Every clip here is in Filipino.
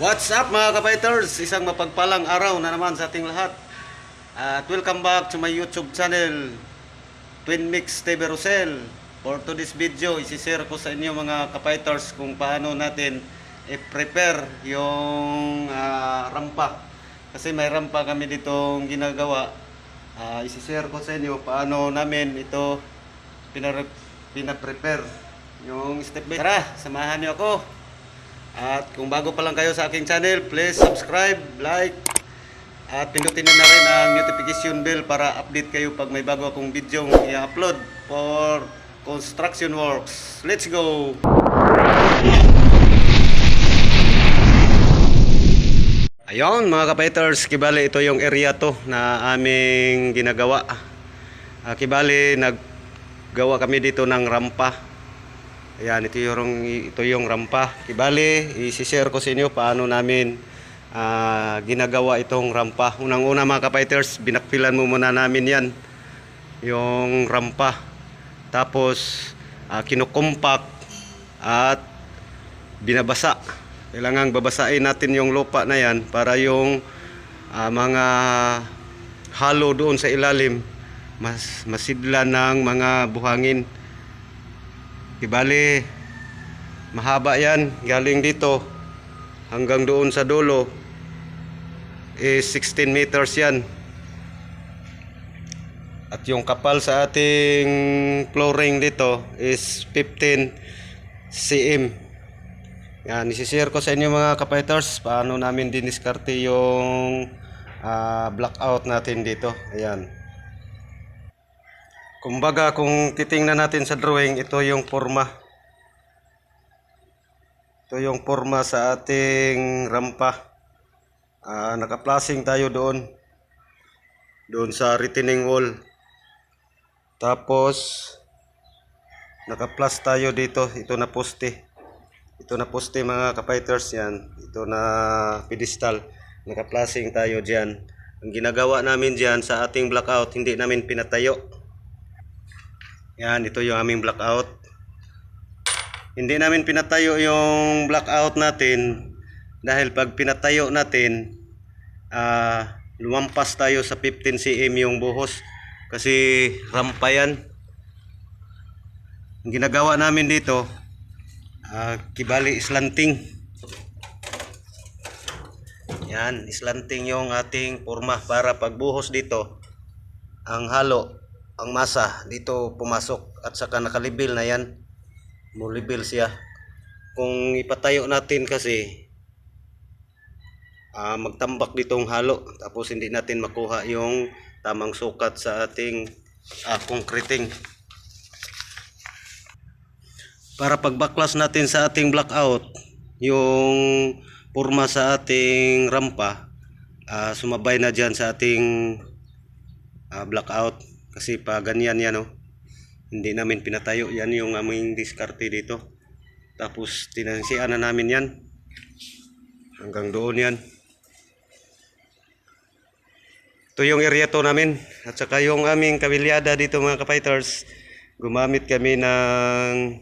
What's up mga kabaiters? Isang mapagpalang araw na naman sa ating lahat. At welcome back to my YouTube channel, Twin Mix TV Rosel. For today's video, isishare ko sa inyo mga kabaiters kung paano natin i-prepare yung ah, rampa. Kasi may rampa kami ditong ginagawa. Ah, isishare ko sa inyo paano namin ito pinaprepare yung step by Tara, samahan niyo ako. At kung bago pa lang kayo sa aking channel, please subscribe, like, at pindutin nyo na rin ang notification bell para update kayo pag may bago akong video i-upload for construction works. Let's go! Ayun mga kapaiters, kibali ito yung area to na aming ginagawa. Ah, kibali naggawa kami dito ng rampa. Ayan, ito yung, ito yung rampa. Kibali, isi-share ko sa inyo paano namin ah, ginagawa itong rampa. Unang-una mga kapaiters, binakpilan mo muna namin yan. Yung rampa. Tapos, uh, kinukumpak at binabasa. Kailangan babasain natin yung lupa na yan para yung ah, mga halo doon sa ilalim mas masidla ng mga buhangin. Ibali, mahaba yan. Galing dito hanggang doon sa dulo is 16 meters yan. At yung kapal sa ating flooring dito is 15 cm. Yan, isishare ko sa inyo mga kapiters paano namin diniskarte yung ah, blackout natin dito. Ayan. Kumbaga kung titingnan natin sa drawing, ito yung forma. Ito yung forma sa ating rampa. Ah, naka-flashing tayo doon. Doon sa retaining wall. Tapos naka-plus tayo dito. Ito na poste. Ito na poste mga kapiters yan. Ito na pedestal. Naka-flashing tayo dyan. Ang ginagawa namin dyan sa ating blackout, hindi namin pinatayo. Yan, ito yung aming blackout. Hindi namin pinatayo yung blackout natin dahil pag pinatayo natin, ah lumampas tayo sa 15 cm yung buhos kasi rampa yan. Ang ginagawa namin dito, ah, kibali slanting. Yan, slanting yung ating forma para pagbuhos dito, ang halo, ang masa dito pumasok at saka nakalibil na yan. Mulibil siya. Kung ipatayo natin kasi, ah, magtambak ditong halo tapos hindi natin makuha yung tamang sukat sa ating ah, concreting. Para pagbaklas natin sa ating blackout, yung purma sa ating rampa, ah, sumabay na dyan sa ating ah, blackout. Kasi pa ganyan yan, oh. hindi namin pinatayo. Yan yung aming diskarte dito. Tapos tinansian na namin yan. Hanggang doon yan. Ito yung area to namin. At saka yung aming kabilyada dito mga kapiters. Gumamit kami ng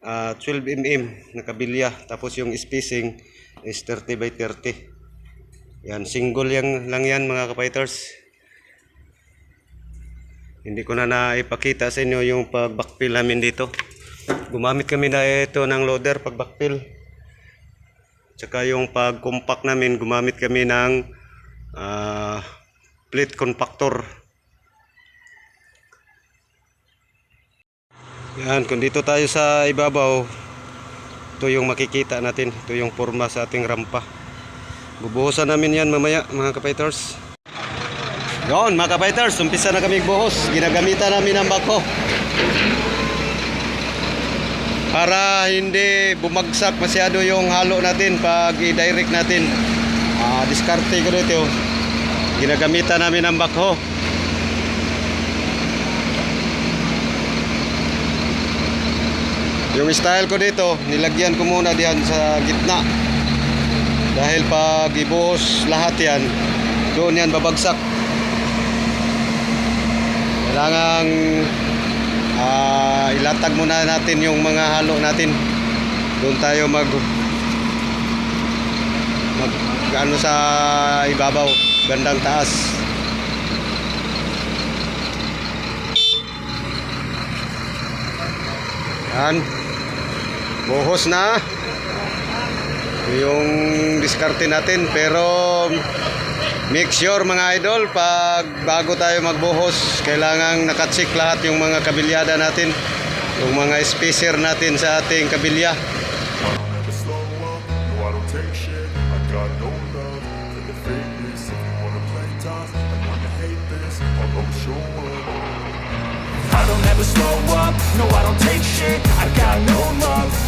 ah, 12 mm na kabilya. Tapos yung spacing is 30 by 30. Yan, single yang, lang yan mga kapiters. Hindi ko na naipakita sa inyo yung pag-backfill namin dito. Gumamit kami na ito ng loader pag backfill. Tsaka yung pag-compact namin, gumamit kami ng ah, plate compactor. Yan, kung dito tayo sa ibabaw, ito yung makikita natin. Ito yung forma sa ating rampa. Bubuhusan namin yan mamaya mga kapiters. Yon mga kapiters, umpisa na kami buhos. Ginagamitan namin ang bako. Para hindi bumagsak masyado yung halo natin pag i-direct natin. Ah, diskarte ko dito. Ginagamitan namin ang bako. Yung style ko dito, nilagyan ko muna diyan sa gitna. Dahil pag ibuhos lahat yan, doon yan babagsak. Kailangan ah, ilatag muna natin yung mga halo natin. Doon tayo mag ano sa ibabaw, gandang taas. Yan. Buhos na. Yung diskarte natin pero make sure mga idol pag bago tayo magbuhos kailangan nakacheck lahat yung mga kabilyada natin yung mga spacer natin sa ating kabilya. I don't ever slow up, no I don't take shit. I got no love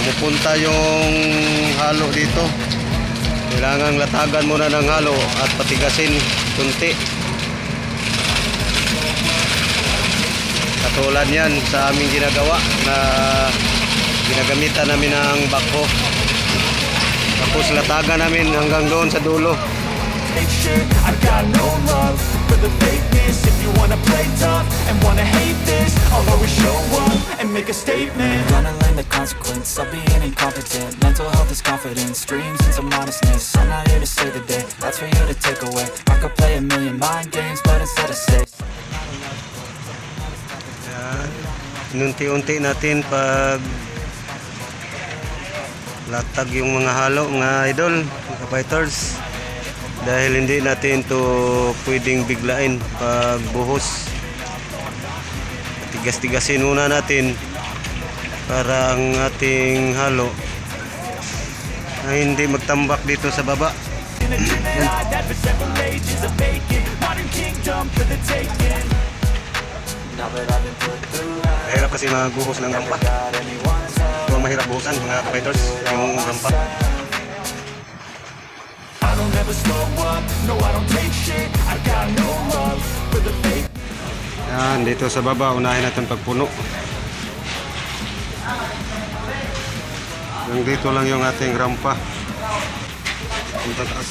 pumupunta yung halo dito. Kailangan latagan muna ng halo at patigasin kunti. Katulad yan sa aming ginagawa na ginagamitan namin ng bako tapos latagan namin hanggang doon sa dulo fake shit I got no love for the fakeness. If you wanna play tough and wanna hate this I'll always show up and make a statement. Gonna learn the consequence of being incompetent. Mental health is confidence, dreams into modestness. I'm not here to save the day, that's for you to take away. I could play a million mind games, but instead of say Inunti-unti natin pag latag yung mga halo, mga idol, mga fighters. Dahil hindi natin to pwedeng biglain pag buhos. Tigas-tigasin muna natin para ang ating halo ay hindi magtambak dito sa baba. Mahirap kasi magbuhos ng rampa. mahirap buhusan mga fighters, yung rampa. Don't ever slow up, no I don't take shit I got no love for the fake Yan, dito sa baba, unahin natin pagpuno. Yung dito lang yung ating rampa. Punta taas.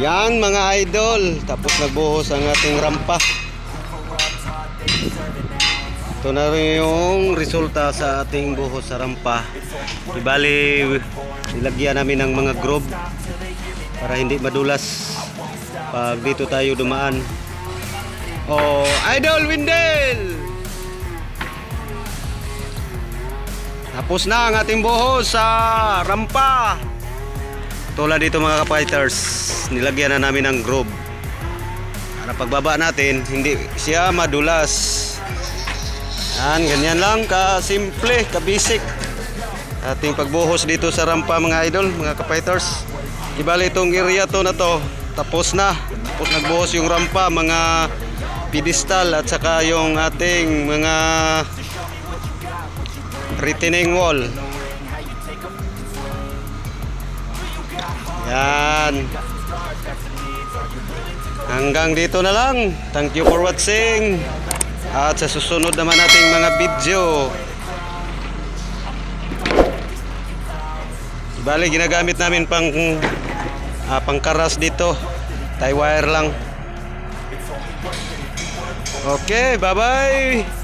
Yan mga idol, tapos nagbuhos ang ating rampa. Ito na rin yung resulta sa ating buhos sa rampa. Ibali, nilagyan namin ng mga groove para hindi madulas pag dito tayo dumaan. Oh, Idol Windel! Tapos na ang ating buhos sa rampa. Tulad dito mga kapighters, nilagyan na namin ng groove. Para pagbaba natin, hindi siya madulas. Yan, ganyan lang ka-simple, ka-basic. Ating pagbuhos dito sa rampa mga idol, mga kapighters. Ibali itong area to na to, tapos na. Tapos nagbuhos yung rampa, mga pedestal at saka yung ating mga retaining wall. Yan. Hanggang dito na lang. Thank you for watching. At sa susunod naman nating mga video. Bali, ginagamit namin pang ah, pangkaras dito. Tie wire lang. Okay, bye-bye.